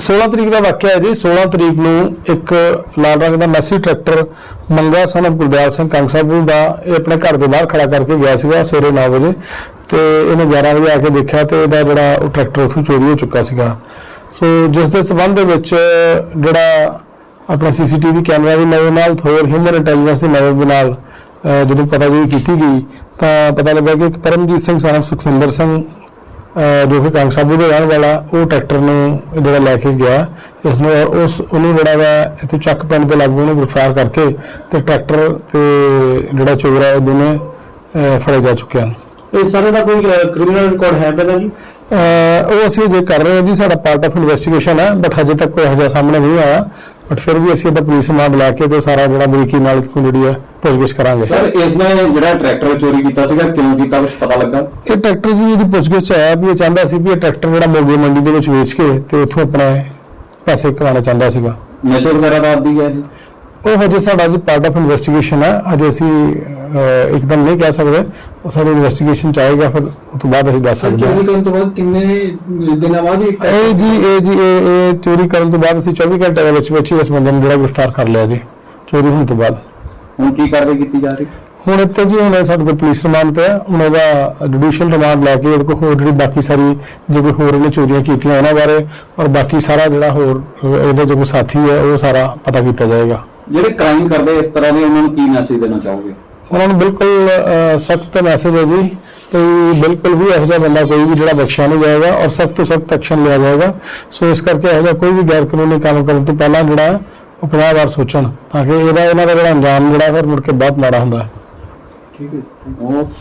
16 ਤਰੀਕ ਦਾ ਵਾਕਿਆ ਹੈ ਜੀ। 16 ਤਰੀਕ ਨੂੰ ਇੱਕ ਲਾਲ ਰੰਗ ਦਾ ਮੈਸੀ ਟਰੈਕਟਰ ਮੰਗਾ ਸਨ of ਗੁਰਦਿਆਲ ਸਿੰਘ ਕੰਗਸਾਬੂ ਦਾ। ਇਹ ਆਪਣੇ ਘਰ ਦੇ ਬਾਹਰ ਖੜਾ ਕਰਕੇ ਗਿਆ ਸੀਗਾ ਸਵੇਰੇ 9 ਵਜੇ ਤੇ ਇਹਨੇ 11 ਵਜੇ ਆ ਕੇ ਦੇਖਿਆ ਤੇ ਇਹਦਾ ਜਿਹੜਾ ਉਹ ਟਰੈਕਟਰ ਉੱਥੋਂ ਚੋਰੀ ਹੋ ਚੁੱਕਾ ਸੀਗਾ। ਸੋ ਜਿਸ ਦੇ ਸਬੰਧ ਦੇ ਵਿੱਚ ਜਿਹੜਾ ਆਪਣਾ ਸੀਸੀਟੀਵੀ ਕੈਮਰਾ ਦੀ ਮਦਦ ਨਾਲ ਹੋਰ ਹਿਊਮਨ ਇੰਟੈਲੀਜੈਂਸ ਦੀ ਮਦਦ ਦੇ ਨਾਲ ਜਦੋਂ ਪਤਾ ਜੀ ਕੀਤੀ ਗਈ ਤਾਂ ਪਤਾ ਲੱਗਾ ਕਿ ਇੱਕ ਪਰਮਜੀਤ ਸਿੰਘ ਸਾਹ ਸੁਖਵਿੰਦਰ ਸਿੰਘ ਜੋ ਕਿ ਕੰਗ ਸਾਬੂ ਦੇ ਰਹਿਣ ਵਾਲਾ ਉਹ ਟਰੈਕਟਰ ਨੂੰ ਜਿਹੜਾ ਲੈ ਕੇ ਗਿਆ। ਇਸ ਨੂੰ ਉਸ ਉਹਨੂੰ ਜਿਹੜਾ ਵਾ ਇੱਥੇ ਚੱਕ ਪਿੰਡ ਦੇ ਲਾਗੂ ਨੂੰ ਗ੍ਰਿਫਤਾਰ ਕਰਕੇ ਤੇ ਟਰੈਕਟਰ ਤੇ ਜਿਹੜਾ ਚੋਰ ਹੈ ਉਹ ਦੋਨੇ ਅਹ ਫੜੇ ਜਾ ਚੁੱਕੇ ਹਨ। ਇਹ ਸਾਰੇ ਦਾ ਕੋਈ ਕ੍ਰਿਮੀਨਲ ਰਿਕਾਰਡ ਹੈ ਪਹਿਲਾਂ ਜੀ? ਉਹ ਅਸੀਂ ਜੇ ਕਰ ਰਹੇ ਹਾਂ ਜੀ ਸਾਡਾ ਪਾਰਟ ਆਫ ਇਨਵੈਸਟੀਗੇਸ਼ਨ ਹੈ ਬਟ ਹਜੇ ਤੱਕ ਕੋਈ ਹਜਾ ਸਾਹਮਣੇ ਨਹੀਂ ਆਇਆ। ਬਟ ਫਿਰ ਵੀ ਅਸੀਂ ਇਹਦਾ ਪੁਲਿਸ ਮਾਮਲਾ ਲੈ ਕੇ ਤੇ ਸਾਰਾ ਜਿਹੜਾ ਬਰੀਕੀ ਨਾਲ ਜਿਹੜੀ ਹੈ ਪੁੱਛਗਿੱਛ ਕਰਾਂਗੇ। ਸਰ ਇਸ ਨੇ ਜਿਹੜਾ ਟਰੈਕਟਰ ਚੋਰੀ ਕੀਤਾ ਸੀਗਾ ਕਿਉਂ ਕੀਤਾ ਕੁਝ ਪਤਾ ਲੱਗਾ? ਇਹ ਟਰੈਕਟਰ ਜੀ ਇਹਦੀ ਪੁੱਛਗਿੱਛ ਆਇਆ ਵੀ ਇਹ ਚਾਹੁੰਦਾ ਸੀ ਵੀ ਇਹ ਟਰੈਕਟਰ ਜਿਹੜਾ ਮੋਗੇ ਮੰਡੀ ਦੇ ਵਿੱਚ ਵੇਚ ਕੇ ਤੇ ਉੱਥੋਂ ਆਪਣੇ ਪੈਸੇ ਕਮਾਉਣਾ ਚਾਹੁੰਦਾ ਸੀਗਾ। ਨਸ਼ੇ ਵਗੈਰਾ ਦਾ ਆਦੀ ਹੈ ਇਹ? ਉਹ ਹਜੇ ਸਾਡਾ ਜੀ ਪਾਰਟ ਆਫ ਇਨਵੈਸਟੀਗੇਸ਼ਨ ਹੈ ਅਜੇ ਅਸੀਂ ਇੱਕਦਮ ਨਹੀਂ ਕਹਿ ਸਕਦੇ। ਉਹ ਸਾਡੀ ਇਨਵੈਸਟੀਗੇਸ਼ਨ ਚ ਆਏਗਾ ਫਿਰ ਉਸ ਤੋਂ ਬਾਅਦ ਅਸੀਂ ਦੱਸ ਸਕਦੇ ਹਾਂ। ਚੋਰੀ ਕਰਨ ਤੋਂ ਬਾਅਦ ਕਿੰਨੇ ਦਿਨਾਂ ਬਾਅਦ ਇਹ ਜੀ ਇਹ ਜੀ ਇਹ ਇਹ ਚੋਰੀ ਕਰਨ ਤੋਂ ਬਾਅਦ ਅਸੀਂ 24 ਘੰਟੇ ਦੇ ਵਿੱਚ ਵਿੱਚ ਇਸ ਬੰਦੇ ਨੂੰ ਜਿਹੜਾ ਗ੍ਰਿਫਤਾਰ ਕਰ ਲਿਆ ਜੀ ਚੋਰੀ ਹੋਣ ਤੋਂ ਬਾਅਦ। ਹੁਣ ਕੀ ਕਾਰਵਾਈ ਕੀਤੀ ਜਾ ਰਹੀ? ਹੁਣ ਇੱਥੇ ਜੀ ਹੁਣ ਸਾਡੇ ਕੋਲ ਪੁਲਿਸ ਰਿਮਾਂਡ ਤੇ ਹੁਣ ਇਹਦਾ ਜੁਡੀਸ਼ੀਅਲ ਰਿਮਾਂਡ ਲੈ ਕੇ ਇਹਦੇ ਕੋਲ ਹੋਰ ਜਿਹੜੀ ਬਾਕੀ ਸਾਰੀ ਜੇ ਕੋਈ ਹੋਰ ਇਹਨੇ ਚੋਰੀਆਂ ਕੀਤੀਆਂ ਉਹਨਾਂ ਬਾਰੇ ਔਰ ਬਾਕੀ ਸਾਰਾ ਜਿਹੜਾ ਹੋਰ ਇਹਦੇ ਜੋ ਸਾਥੀ ਹੈ ਉਹ ਸਾਰਾ ਪਤਾ ਕੀਤਾ ਜਾਏਗਾ। ਜਿਹੜੇ ਕ੍ਰਾਈਮ ਕਰਦੇ ਇਸ ਤਰ੍ਹਾਂ ਦੇ ਉਹਨਾਂ ਨੂੰ ਕੀ ਮੈਸੇਜ ਦੇਣਾ ਚਾਹੋਗੇ? ਉਹਨਾਂ ਨੂੰ ਬਿਲਕੁਲ ਸਖਤ ਮੈਸੇਜ ਹੈ ਜੀ ਕਿ ਬਿਲਕੁਲ ਵੀ ਇਹੋ ਜਿਹਾ ਬੰਦਾ ਕੋਈ ਵੀ ਜਿਹੜਾ ਬਖਸ਼ਿਆ ਨਹੀਂ ਜਾਏਗਾ ਔਰ ਸਖਤ ਤੋਂ ਸਖਤ ਐਕਸ਼ਨ ਲਿਆ ਜਾਏਗਾ। ਸੋ ਇਸ ਕਰਕੇ ਇਹੋ ਜਿਹਾ ਕੋਈ ਵੀ ਗੈਰ ਕਾਨੂੰਨੀ ਕੰਮ ਕਰਨ ਤੋਂ ਪਹਿਲਾਂ ਜਿਹੜਾ ਉਹ 50 ਵਾਰ ਸੋਚਣ ਤਾਂ ਕਿ ਇਹਦਾ ਇਹਨਾਂ ਦਾ ਜਿਹੜਾ ਅੰਜਾਮ ਜਿਹੜਾ ਫਿਰ ਮੁੜ ਕੇ ਬਹੁਤ ਮਾੜਾ ਹੁੰਦਾ ਹੈ। ਠੀਕ ਹੈ ਓਕੇ